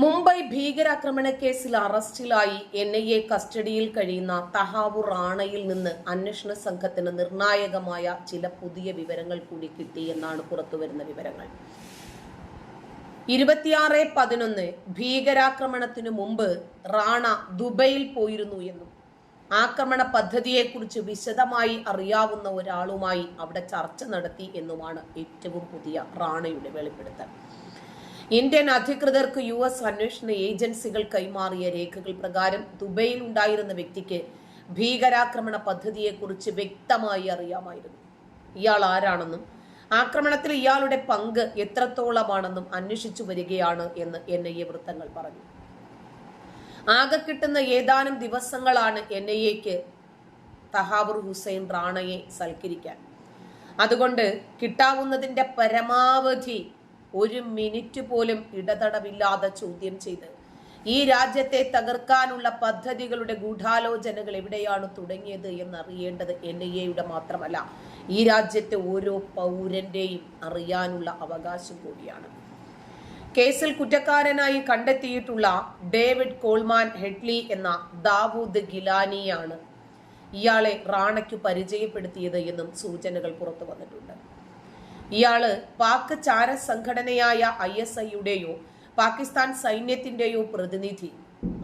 മുംബൈ ഭീകരാക്രമണ കേസിൽ അറസ്റ്റിലായി എൻ ഐ എ കസ്റ്റഡിയിൽ കഴിയുന്ന തഹാവൂർ റാണയിൽ നിന്ന് അന്വേഷണ സംഘത്തിന് നിർണായകമായ ചില പുതിയ വിവരങ്ങൾ കൂടി കിട്ടി എന്നാണ് പുറത്തുവരുന്ന വിവരങ്ങൾ. ഇരുപത്തിയാറ് പതിനൊന്ന് ഭീകരാക്രമണത്തിനു മുമ്പ് റാണ ദുബൈയിൽ പോയിരുന്നു എന്നും ആക്രമണ പദ്ധതിയെക്കുറിച്ച് വിശദമായി അറിയാവുന്ന ഒരാളുമായി അവിടെ ചർച്ച നടത്തി എന്നുമാണ് ഏറ്റവും പുതിയ റാണയുടെ വെളിപ്പെടുത്തൽ. ഇന്ത്യൻ അധികൃതർക്ക് യു എസ് അന്വേഷണ ഏജൻസികൾ കൈമാറിയ രേഖകൾ പ്രകാരം ദുബൈയിൽ ഉണ്ടായിരുന്ന വ്യക്തിക്ക് ഭീകരാക്രമണ പദ്ധതിയെക്കുറിച്ച് വ്യക്തമായി അറിയാമായിരുന്നു. ഇയാൾ ആരാണെന്നും ആക്രമണത്തിൽ ഇയാളുടെ പങ്ക് എത്രത്തോളമാണെന്നും അന്വേഷിച്ചു വരികയാണ് എന്ന് എൻ ഐ എ വൃത്തങ്ങൾ പറഞ്ഞു. ആകെ കിട്ടുന്ന ഏതാനും ദിവസങ്ങളാണ് എൻ ഐ എക്ക് തഹാബുർ ഹുസൈൻ റാണയെ സൽക്കരിക്കാൻ. അതുകൊണ്ട് കിട്ടാവുന്നതിന്റെ പരമാവധി ഒരു മിനിറ്റ് പോലും ഇടതടവില്ലാതെ ചോദ്യം ചെയ്ത്. ഈ രാജ്യത്തെ തകർക്കാനുള്ള പദ്ധതികളുടെ ഗൂഢാലോചനകൾ എവിടെയാണ് തുടങ്ങിയത് എന്നറിയേണ്ടത് എൻ ഐ എയുടെ മാത്രമല്ല. ഈ രാജ്യത്തെ ഓരോ പൗരന്റെയും അറിയാനുള്ള അവകാശം കൂടിയാണ്. കേസിൽ കുറ്റക്കാരനായി കണ്ടെത്തിയിട്ടുള്ള ഡേവിഡ് കോൾമാൻ ഹെഡ്ലി എന്ന ദാവൂദ് ഗിലാനിയാണ് ഇയാളെ റാണയ്ക്ക് പരിചയപ്പെടുത്തിയത് എന്നും സൂചനകൾ പുറത്തു വന്നിട്ടുണ്ട്. ഇയാൾ പാക് ചാര സംഘടനയായ ഐ എസ് ഐയുടെയോ പാകിസ്ഥാൻ സൈന്യത്തിന്റെയോ പ്രതിനിധി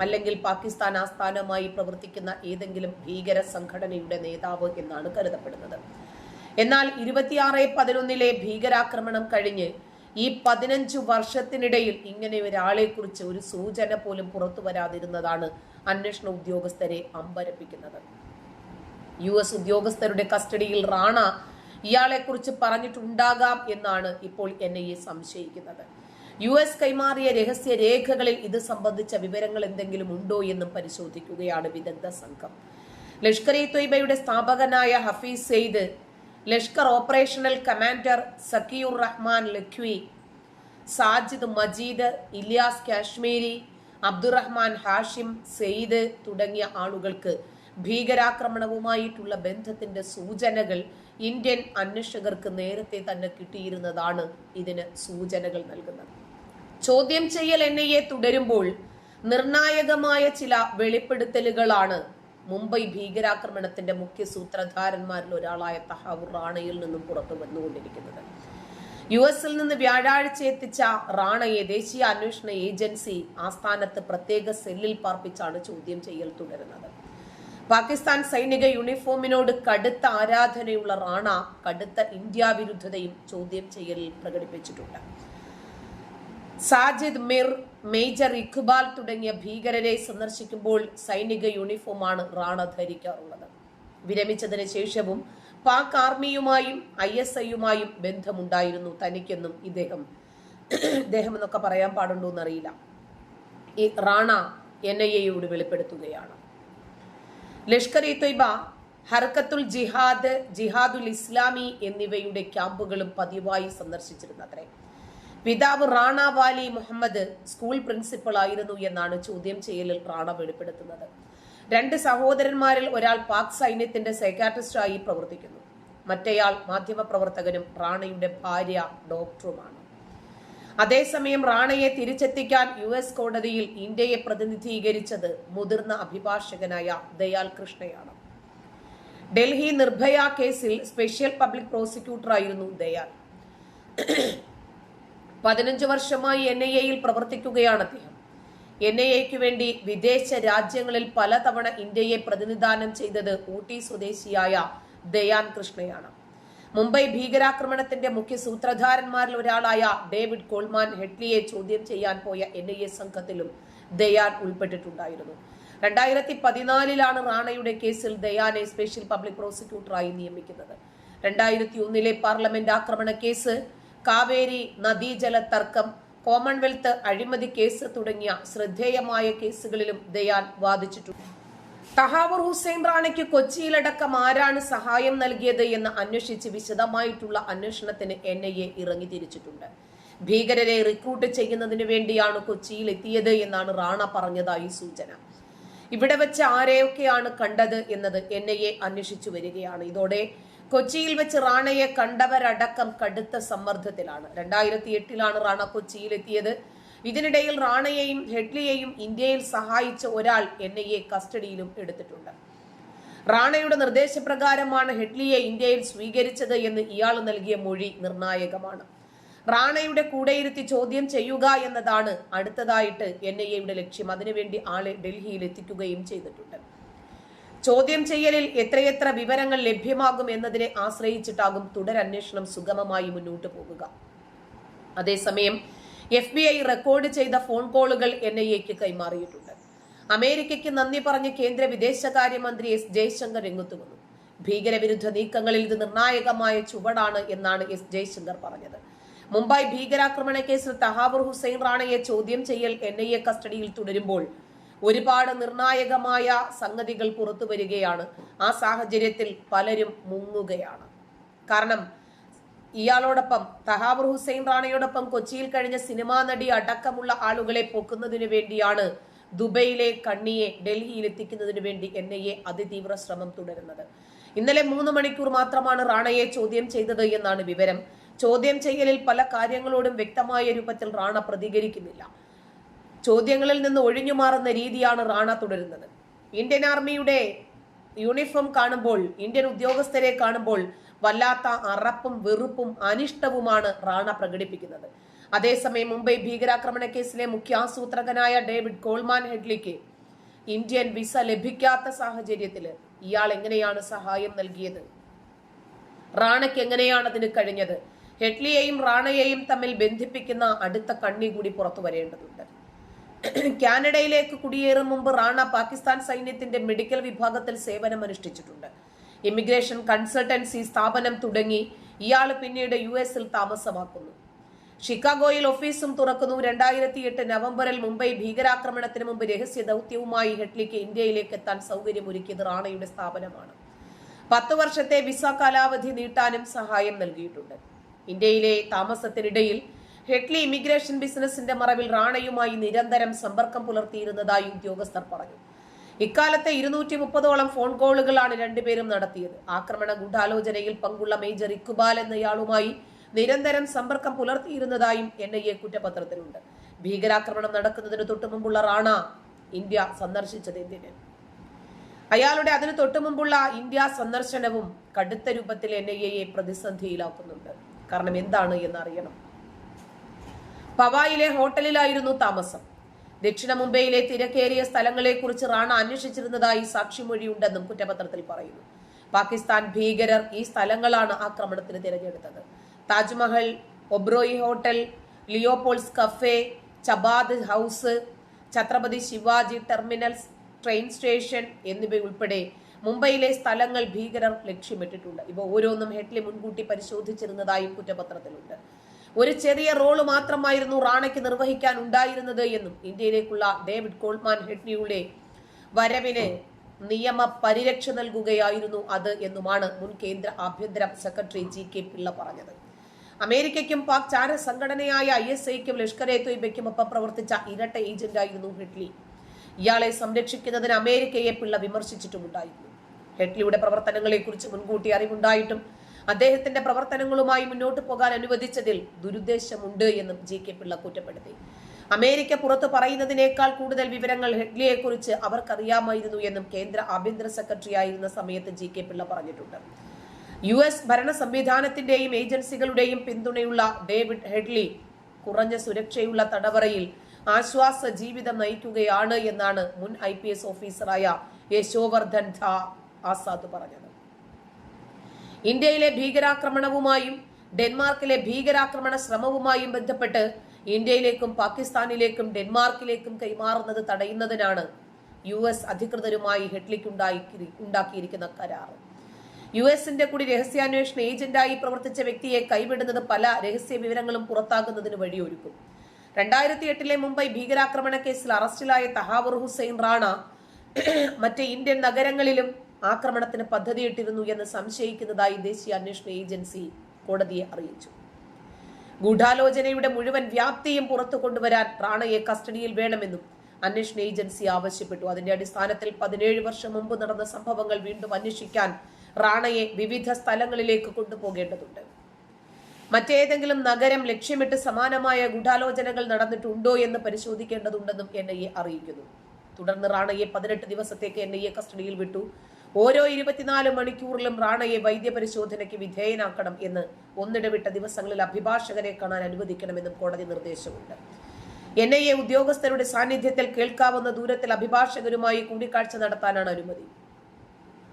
അല്ലെങ്കിൽ പാകിസ്ഥാൻ ആസ്ഥാനമായി പ്രവർത്തിക്കുന്ന ഏതെങ്കിലും ഭീകര സംഘടനയുടെ നേതാവ് എന്നാണ് കരുതപ്പെടുന്നത്. എന്നാൽ ഇരുപത്തിയാറ് പതിനൊന്നിലെ ഭീകരാക്രമണം കഴിഞ്ഞ് ഈ പതിനഞ്ച് വർഷത്തിനിടയിൽ ഇങ്ങനെ ഒരാളെ കുറിച്ച് ഒരു സൂചന പോലും പുറത്തു വരാതിരുന്നതാണ് അന്വേഷണ ഉദ്യോഗസ്ഥരെ അമ്പരപ്പിക്കുന്നത്. യു എസ് ഉദ്യോഗസ്ഥരുടെ കസ്റ്റഡിയിൽ റാണ ഇയാളെക്കുറിച്ച് പറഞ്ഞിട്ടുണ്ടാകാം എന്നാണ് ഇപ്പോൾ എൻ ഐ എ സംശയിക്കുന്നത്. യു എസ് കൈമാറിയ രഹസ്യ രേഖകളിൽ ഇത് സംബന്ധിച്ച വിവരങ്ങൾ എന്തെങ്കിലും ഉണ്ടോ എന്നും പരിശോധിക്കുകയാണ് വിദഗ്ധ സംഘം. ലഷ്കർ ഇ തൊയ്ബയുടെ സ്ഥാപകനായ ഹഫീസ് സെയ്ദ് ലഷ്കർ ഓപ്പറേഷണൽ കമാൻഡർ സക്കിയുർ റഹ്മാൻ ലഖ്വി സാജിദ് മജീദ് ഇലിയാസ് കാശ്മീരി അബ്ദുറഹ്മാൻ ഹാഷിം സെയ്ദ് തുടങ്ങിയ ആളുകൾക്ക് ഭീകരാക്രമണവുമായിട്ടുള്ള ബന്ധത്തിന്റെ സൂചനകൾ ഇന്ത്യൻ അന്വേഷകർക്ക് നേരത്തെ തന്നെ കിട്ടിയിരുന്നതാണ് ഇതിന് സൂചനകൾ നൽകുന്നത്. ചോദ്യം ചെയ്യൽ എൻ ഐ എ തുടരുമ്പോൾ നിർണായകമായ ചില വെളിപ്പെടുത്തലുകളാണ് മുംബൈ ഭീകരാക്രമണത്തിന്റെ മുഖ്യ സൂത്രധാരന്മാരിൽ ഒരാളായ തഹാവൂർ റാണയിൽ നിന്നും പുറത്തു വന്നുകൊണ്ടിരിക്കുന്നത്. യു എസിൽ നിന്ന് വ്യാഴാഴ്ച എത്തിച്ച റാണയെ ദേശീയ അന്വേഷണ ഏജൻസി ആസ്ഥാനത്ത് പ്രത്യേക സെല്ലിൽ പാർപ്പിച്ചാണ് ചോദ്യം ചെയ്യൽ തുടരുന്നത്. പാകിസ്ഥാൻ സൈനിക യൂണിഫോമിനോട് കടുത്ത ആരാധനയുള്ള റാണ കടുത്ത ഇന്ത്യ വിരുദ്ധതയും ചോദ്യം ചെയ്യലിൽ പ്രകടിപ്പിച്ചിട്ടുണ്ട്. സാജിദ് മിർ മേജർ ഇഖ്ബാൽ തുടങ്ങിയ ഭീകരരെ സന്ദർശിക്കുമ്പോൾ സൈനിക യൂണിഫോമാണ് റാണ ധരിക്കാറുള്ളത്. വിരമിച്ചതിന് ശേഷവും പാക് ആർമിയുമായും ഐ എസ് ഐയുമായും ബന്ധമുണ്ടായിരുന്നു തനിക്കെന്നും ഇദ്ദേഹം ഇദ്ദേഹം എന്നൊക്കെ പറയാൻ പാടുണ്ടോ എന്നറിയില്ല ഈ റാണ എൻ ഐ എയോട് വെളിപ്പെടുത്തുകയാണ്. ലഷ്കർ ഇ തൊയ്ബ ഹർക്കത്തുൽ ജിഹാദ് ജിഹാദുൽ ഇസ്ലാമി എന്നിവയുടെ ക്യാമ്പുകളും പതിവായി സന്ദർശിച്ചിരുന്നത്രേ. പിതാവ് റാണ വാലി മുഹമ്മദ് സ്കൂൾ പ്രിൻസിപ്പൾ ആയിരുന്നു എന്നാണ് ചോദ്യം ചെയ്യലിൽ റാണ വെളിപ്പെടുത്തുന്നത്. രണ്ട് സഹോദരന്മാരിൽ ഒരാൾ പാക് സൈന്യത്തിന്റെ സൈക്കാട്രിസ്റ്റായി പ്രവർത്തിക്കുന്നു. മറ്റേയാൾ മാധ്യമപ്രവർത്തകനും റാണയുടെ ഭാര്യ ഡോക്ടറുമാണ്. അതേസമയം റാണയെ തിരിച്ചെത്തിക്കാൻ യു എസ് കോടതിയിൽ ഇന്ത്യയെ പ്രതിനിധീകരിച്ചത് മുതിർന്ന അഭിഭാഷകനായ ദയാൽ കൃഷ്ണയാണ്. ഡൽഹി നിർഭയ കേസിൽ സ്പെഷ്യൽ പബ്ലിക് പ്രോസിക്യൂട്ടറായിരുന്നു ദയാൽ. പതിനഞ്ച് വർഷമായി എൻ ഐ എയിൽ പ്രവർത്തിക്കുകയാണ് അദ്ദേഹം. എൻ ഐ എക്ക് വേണ്ടി വിദേശ രാജ്യങ്ങളിൽ പലതവണ ഇന്ത്യയെ പ്രതിനിധാനം ചെയ്തത് ഊട്ടി സ്വദേശിയായ ദയാൻ കൃഷ്ണയാണ്. മുംബൈ ഭീകരാക്രമണത്തിന്റെ മുഖ്യ സൂത്രധാരന്മാരിൽ ഒരാളായ ഡേവിഡ് കോൾമാൻ ഹെഡ്ലിയെ ചോദ്യം ചെയ്യാൻ പോയ എൻ ഐ എ സംഘത്തിലും ദയാൻ ഉൾപ്പെട്ടിട്ടുണ്ടായിരുന്നു. രണ്ടായിരത്തി പതിനാലിലാണ് റാണയുടെ കേസിൽ ദയാനെ സ്പെഷ്യൽ പബ്ലിക് പ്രോസിക്യൂട്ടറായി നിയമിക്കുന്നത്. രണ്ടായിരത്തി ഒന്നിലെ പാർലമെന്റ് ആക്രമണ കേസ് കാവേരി നദീജല തർക്കം കോമൺവെൽത്ത് അഴിമതി കേസ് തുടങ്ങിയ ശ്രദ്ധേയമായ കേസുകളിലും ദയാൻ വാദിച്ചിട്ടുണ്ട്. തഹാവൂർ ഹുസൈൻ റാണയ്ക്ക് കൊച്ചിയിലടക്കം ആരാണ് സഹായം നൽകിയത് എന്ന് അന്വേഷിച്ച് വിശദമായിട്ടുള്ള അന്വേഷണത്തിന് എൻ ഐ എ ഇറങ്ങി തിരിച്ചിട്ടുണ്ട്. ഭീകരരെ റിക്രൂട്ട് ചെയ്യുന്നതിന് വേണ്ടിയാണ് കൊച്ചിയിൽ എത്തിയത് എന്നാണ് റാണ പറഞ്ഞതായി സൂചന. ഇവിടെ വെച്ച് ആരെയൊക്കെയാണ് കണ്ടത് എന്നത് എൻ ഐ എ അന്വേഷിച്ചു വരികയാണ്. ഇതോടെ കൊച്ചിയിൽ വെച്ച് റാണയെ കണ്ടവരടക്കം കടുത്ത സമ്മർദ്ദത്തിലാണ്. രണ്ടായിരത്തി എട്ടിലാണ് റാണ കൊച്ചിയിലെത്തിയത് ഇതിനിടയിൽ റാണയെയും ഹെഡ്ലിയെയും ഇന്ത്യയിൽ സഹായിച്ച ഒരാൾ എൻ ഐ എ കസ്റ്റഡിയിലും എടുത്തിട്ടുണ്ട്. റാണയുടെ നിർദ്ദേശപ്രകാരമാണ് ഹെഡ്ലിയെ ഇന്ത്യയിൽ സ്വീകരിച്ചത് എന്ന് ഇയാൾ നൽകിയ മൊഴി നിർണായകമാണ്. റാണയുടെ കൂടെയിരുത്തി ചോദ്യം ചെയ്യുക എന്നതാണ് അടുത്തതായിട്ട് എൻ ഐ എയുടെ ലക്ഷ്യം. അതിനുവേണ്ടി ആളെ ഡൽഹിയിൽ എത്തിക്കുകയും ചെയ്തിട്ടുണ്ട്. ചോദ്യം ചെയ്യലിൽ എത്രയെത്ര വിവരങ്ങൾ ലഭ്യമാകും എന്നതിനെ ആശ്രയിച്ചിട്ടാകും തുടരന്വേഷണം സുഗമമായി മുന്നോട്ട് പോകുക. അതേസമയം എഫ് ബി ഐ റെക്കോർഡ് ചെയ്ത ഫോൺ കോളുകൾ എൻ ഐ എക്ക് കൈമാറിയിട്ടുണ്ട്. അമേരിക്കയ്ക്ക് നന്ദി പറഞ്ഞ് കേന്ദ്ര വിദേശകാര്യമന്ത്രി എസ് ജയശങ്കർ രംഗത്ത് വന്നു. ഭീകരവിരുദ്ധ നീക്കങ്ങളിൽ ഇത് നിർണായകമായ ചുവടാണ് എന്നാണ് എസ് ജയശങ്കർ പറഞ്ഞത്. മുംബൈ ഭീകരാക്രമണ കേസിൽ തഹാബുർ ഹുസൈൻ റാണയെ ചോദ്യം ചെയ്യൽ എൻ ഐ എ കസ്റ്റഡിയിൽ തുടരുമ്പോൾ ഒരുപാട് നിർണായകമായ സംഗതികൾ പുറത്തു വരികയാണ്. ആ സാഹചര്യത്തിൽ പലരും മുങ്ങുകയാണ്. കാരണം ഇയാളോടൊപ്പം തഹാബുർ ഹുസൈൻ റാണയോടൊപ്പം കൊച്ചിയിൽ കഴിഞ്ഞ സിനിമാ നടി അടക്കമുള്ള ആളുകളെ പൊക്കുന്നതിനു വേണ്ടിയാണ് ദുബൈയിലെ കണ്ണിയെ ഡൽഹിയിൽ എത്തിക്കുന്നതിനു വേണ്ടി എൻ ഐ എ അതിതീവ്ര ശ്രമം തുടരുന്നത്. ഇന്നലെ മൂന്ന് മണിക്കൂർ മാത്രമാണ് റാണയെ ചോദ്യം ചെയ്തത് എന്നാണ് വിവരം. ചോദ്യം ചെയ്യലിൽ പല കാര്യങ്ങളോടും വ്യക്തമായ രൂപത്തിൽ റാണ പ്രതികരിക്കുന്നില്ല. ചോദ്യങ്ങളിൽ നിന്ന് ഒഴിഞ്ഞു മാറുന്ന രീതിയാണ് റാണ തുടരുന്നത്. ഇന്ത്യൻ ആർമിയുടെ യൂണിഫോം കാണുമ്പോൾ ഇന്ത്യൻ ഉദ്യോഗസ്ഥരെ കാണുമ്പോൾ വല്ലാത്ത അറപ്പും വെറുപ്പും അനിഷ്ടവുമാണ് റാണ പ്രകടിപ്പിക്കുന്നത്. അതേസമയം മുംബൈ ഭീകരാക്രമണ കേസിലെ മുഖ്യാസൂത്രകനായ ഡേവിഡ് കോൾമാൻ ഹെഡ്ലിക്ക് ഇന്ത്യൻ വിസ ലഭിക്കാത്ത സാഹചര്യത്തിൽ ഇയാൾ എങ്ങനെയാണ് സഹായം നൽകിയത്? റാണയ്ക്ക് എങ്ങനെയാണ് അതിന് കഴിഞ്ഞത്? ഹെഡ്ലിയെയും റാണയെയും തമ്മിൽ ബന്ധിപ്പിക്കുന്ന അടുത്ത കണ്ണി കൂടി പുറത്തു വരേണ്ടതുണ്ട്. കാനഡയിലേക്ക് കുടിയേറും മുമ്പ് റാണ പാകിസ്ഥാൻ സൈന്യത്തിന്റെ മെഡിക്കൽ വിഭാഗത്തിൽ സേവനം അനുഷ്ഠിച്ചിട്ടുണ്ട് ഇമിഗ്രേഷൻ കൺസൾട്ടൻസി സ്ഥാപനം തുടങ്ങി ഇയാൾ പിന്നീട് യു എസിൽ താമസമാക്കുന്നു. ഷിക്കാഗോയിൽ ഓഫീസും തുറക്കുന്നു. രണ്ടായിരത്തി എട്ട് നവംബറിൽ മുംബൈ ഭീകരാക്രമണത്തിന് മുമ്പ് രഹസ്യ ദൗത്യവുമായി ഹെഡ്ലിക്ക് ഇന്ത്യയിലേക്ക് എത്താൻ സൗകര്യമൊരുക്കിയത് റാണയുടെ സ്ഥാപനമാണ്. പത്തു വർഷത്തെ വിസ കാലാവധി നീട്ടാനും സഹായം നൽകിയിട്ടുണ്ട്. ഇന്ത്യയിലെ താമസത്തിനിടയിൽ ഹെഡ്ലി ഇമിഗ്രേഷൻ ബിസിനസിന്റെ മറവിൽ റാണയുമായി നിരന്തരം സമ്പർക്കം പുലർത്തിയിരുന്നതായി ഉദ്യോഗസ്ഥർ പറഞ്ഞു. ഇക്കാലത്തെ ഇരുന്നൂറ്റി മുപ്പതോളം ഫോൺ കോളുകളാണ് രണ്ടുപേരും നടത്തിയത്. ആക്രമണ ഗൂഢാലോചനയിൽ പങ്കുള്ള മേജർ ഇക്കുബാൽ എന്നയാളുമായി നിരന്തരം സമ്പർക്കം പുലർത്തിയിരുന്നതായും എൻ ഐ എ കുറ്റപത്രത്തിലുണ്ട്. ഭീകരാക്രമണം നടക്കുന്നതിന് തൊട്ടുമുമ്പുള്ള റാണ ഇന്ത്യ സന്ദർശിച്ചത് എന്തിന്? അയാളുടെ അതിന് തൊട്ടുമുമ്പുള്ള ഇന്ത്യ സന്ദർശനവും കടുത്ത രൂപത്തിൽ എൻ ഐ എയെ പ്രതിസന്ധിയിലാക്കുന്നുണ്ട്. കാരണം എന്താണ് എന്നറിയണം. പവായിലെ ഹോട്ടലിലായിരുന്നു താമസം. ദക്ഷിണ മുംബൈയിലെ തിരക്കേറിയ സ്ഥലങ്ങളെ കുറിച്ച് റാണ അന്വേഷിച്ചിരുന്നതായി സാക്ഷിമൊഴിയുണ്ടെന്നും കുറ്റപത്രത്തിൽ പറയുന്നു. പാകിസ്ഥാൻ ഭീകരർ ഈ സ്ഥലങ്ങളാണ് ആക്രമണത്തിന് തിരഞ്ഞെടുത്തത്. Taj Mahal Oberoi hotel Leopold's cafe Chabad house Chhatrapati Shivaji terminals train station എന്നിവയുൾപ്പെടെ മുംബൈയിലെ സ്ഥലങ്ങൾ ഭീകരർ ലക്ഷ്യമിട്ടിട്ടുണ്ട്. ഇവ ഓരോന്നും ഹെഡ്ലി മുൻകൂട്ടി പരിശോധിച്ചിരുന്നതായും കുറ്റപത്രത്തിലുണ്ട്. ഒരു ചെറിയ റോൾ മാത്രമായിരുന്നു റാണയ്ക്ക് നിർവഹിക്കാൻ ഉണ്ടായിരുന്നത് എന്നും ഇന്ത്യയിലേക്കുള്ള ഡേവിഡ് കോൾമാൻ ഹെഡ്നിയുടെ വരവിന് നിയമ പരിരക്ഷ നൽകുകയായിരുന്നു അത് എന്നുമാണ് മുൻ കേന്ദ്ര ആഭ്യന്തര സെക്രട്ടറി ജി കെ പിള്ള പറഞ്ഞത്. അമേരിക്കയ്ക്കും പാക് ചാര സംഘടനയായ ഐ എസ് ഐക്കും ലഷ്കർ എ തൊയ്ബയ്ക്കും ഒപ്പം പ്രവർത്തിച്ച ഇരട്ട ഏജന്റായിരുന്നു ഹെഡ്ലി. ഇയാളെ സംരക്ഷിക്കുന്നതിന് അമേരിക്കയെ പിള്ള വിമർശിച്ചിട്ടുമുണ്ടായിരുന്നു. ഹെഡ്ലിയുടെ പ്രവർത്തനങ്ങളെക്കുറിച്ച് മുൻകൂട്ടി അറിവുണ്ടായിട്ടും അദ്ദേഹത്തിന്റെ പ്രവർത്തനങ്ങളുമായി മുന്നോട്ട് പോകാൻ അനുവദിച്ചതിൽ ദുരുദ്ദേശമുണ്ട് എന്നും ജി കെ പിള്ള കുറ്റപ്പെടുത്തി. അമേരിക്ക പുറത്ത് പറയുന്നതിനേക്കാൾ കൂടുതൽ വിവരങ്ങൾ ഹെഡ്ലിയെക്കുറിച്ച് അവർക്കറിയാമായിരുന്നു എന്നും കേന്ദ്ര ആഭ്യന്തര സെക്രട്ടറി ആയിരുന്ന സമയത്ത് ജി കെ പിള്ള പറഞ്ഞിട്ടുണ്ട്. യു എസ് ഭരണ സംവിധാനത്തിന്റെയും ഏജൻസികളുടെയും പിന്തുണയുള്ള ഡേവിഡ് ഹെഡ്ലി കുറഞ്ഞ സുരക്ഷയുള്ള തടവറയിൽ ആശ്വാസ ജീവിതം നയിക്കുകയാണ് എന്നാണ് മുൻ ഐ പി എസ് ഓഫീസറായ യശോവർദ്ധൻ ധ ആസാദ് പറഞ്ഞത്. ഇന്ത്യയിലെ ഭീകരാക്രമണവുമായും ഡെൻമാർക്കിലെ ഭീകരാക്രമണ ശ്രമവുമായും ബന്ധപ്പെട്ട് ഇന്ത്യയിലേക്കും പാകിസ്ഥാനിലേക്കും ഡെൻമാർക്കിലേക്കും കൈമാറുന്നത് തടയുന്നതിനാണ് യു എസ് അധികൃതരുമായി ഹെഡ്ലിക്കുണ്ടായി ഉണ്ടാക്കിയിരിക്കുന്ന കരാർ. യു എസിന്റെ കൂടി രഹസ്യാന്വേഷണ ഏജന്റായി പ്രവർത്തിച്ച വ്യക്തിയെ കൈവിടുന്നത് പല രഹസ്യ വിവരങ്ങളും പുറത്താകുന്നതിന് വഴിയൊരുക്കും. രണ്ടായിരത്തി എട്ടിലെ മുംബൈ ഭീകരാക്രമണ കേസിൽ അറസ്റ്റിലായ തഹാവൂർ ഹുസൈൻ റാണ മറ്റ് ഇന്ത്യൻ നഗരങ്ങളിലും ആക്രമണത്തിന് പദ്ധതിയിട്ടിരുന്നു എന്ന് സംശയിക്കുന്നതായി ദേശീയ അന്വേഷണ ഏജൻസി കോടതിയെ അറിയിച്ചു. ഗൂഢാലോചനയുടെ മുഴുവൻ വ്യാപ്തിയും പുറത്തു കൊണ്ടുവരാൻ റാണയെ കസ്റ്റഡിയിൽ വേണമെന്നും അന്വേഷണ ഏജൻസി ആവശ്യപ്പെട്ടു. അതിന്റെ അടിസ്ഥാനത്തിൽ പതിനേഴ് വർഷം മുമ്പ് നടന്ന സംഭവങ്ങൾ വീണ്ടും അന്വേഷിക്കാൻ റാണയെ വിവിധ സ്ഥലങ്ങളിലേക്ക് കൊണ്ടുപോകേണ്ടതുണ്ട്. മറ്റേതെങ്കിലും നഗരം ലക്ഷ്യമിട്ട് സമാനമായ ഗൂഢാലോചനകൾ നടന്നിട്ടുണ്ടോ എന്ന് പരിശോധിക്കേണ്ടതുണ്ടെന്നും എൻ ഐ എ അറിയിക്കുന്നു. തുടർന്ന് റാണയെ പതിനെട്ട് ദിവസത്തേക്ക് എൻ ഐ എ കസ്റ്റഡിയിൽ വിട്ടു. ഓരോ ഇരുപത്തിനാല് മണിക്കൂറിലും റാണയെ വൈദ്യപരിശോധനയ്ക്ക് വിധേയനാക്കണം എന്ന് ഒന്നിടവിട്ട ദിവസങ്ങളിൽ അഭിഭാഷകരെ കാണാൻ അനുവദിക്കണമെന്നും കോടതി നിർദ്ദേശമുണ്ട്. എൻ ഐ എ ഉദ്യോഗസ്ഥരുടെ സാന്നിധ്യത്തിൽ കേൾക്കാവുന്ന ദൂരത്തിൽ അഭിഭാഷകരുമായി കൂടിക്കാഴ്ച നടത്താനാണ് അനുമതി.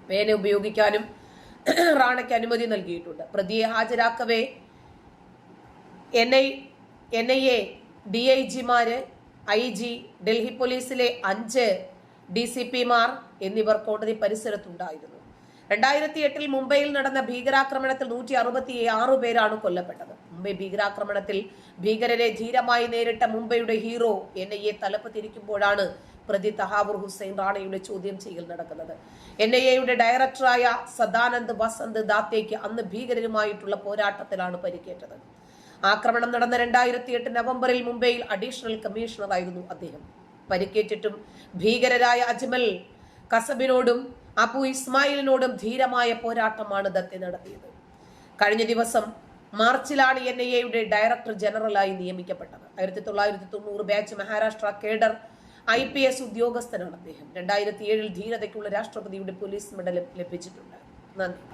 പേന ഉപയോഗിക്കാനും റാണയ്ക്ക് അനുമതി നൽകിയിട്ടുണ്ട്. പ്രതിയെ ഹാജരാക്കവേ N I N I A D I ജിമാര് I G Delhi പോലീസിലെ അഞ്ച് ഡി സി പിമാർ എന്നിവർ കോടതി പരിസരത്തുണ്ടായിരുന്നു. രണ്ടായിരത്തി എട്ടിൽ മുംബൈയിൽ നടന്ന ഭീകരാക്രമണത്തിൽ നൂറ്റി അറുപത്തി ആറ് പേരാണ് കൊല്ലപ്പെട്ടത്. മുംബൈ ഭീകരാക്രമണത്തിൽ ഭീകരരെ ധീരമായി നേരിട്ട മുംബൈയുടെ ഹീറോ എൻ ഐ എ തലപ്പ് തിരിക്കുമ്പോഴാണ് പ്രതി തഹാവൂർ ഹുസൈൻ റാണയുടെ ചോദ്യം ചെയ്യൽ നടക്കുന്നത്. എൻ ഐ എയുടെ ഡയറക്ടറായ സദാനന്ദ് വസന്ത് ദാത്തേക്ക് അന്ന് ഭീകരരുമായിട്ടുള്ള പോരാട്ടത്തിലാണ് പരിക്കേറ്റത്. ആക്രമണം നടന്ന രണ്ടായിരത്തി എട്ട് നവംബറിൽ മുംബൈയിൽ അഡീഷണൽ കമ്മീഷണറായിരുന്നു അദ്ദേഹം. പരിക്കേറ്റിട്ടും ഭീകരരായ അജ്മൽ കസബിനോടും അബു ഇസ്മായിലിനോടും ധീരമായ പോരാട്ടമാണ് ദത്തെ നടത്തിയത്. കഴിഞ്ഞ ദിവസം മാർച്ചിലാണ് എൻ ഐ എയുടെ ഡയറക്ടർ ജനറലായി നിയമിക്കപ്പെട്ടത്. ആയിരത്തി തൊള്ളായിരത്തി തൊണ്ണൂറ് batch Maharashtra cadre I P S ഉദ്യോഗസ്ഥനാണ് അദ്ദേഹം. രണ്ടായിരത്തി ഏഴിൽ ധീരതയ്ക്കുള്ള രാഷ്ട്രപതിയുടെ പോലീസ് മെഡൽ ലഭിച്ചിട്ടുണ്ട്. നന്ദി.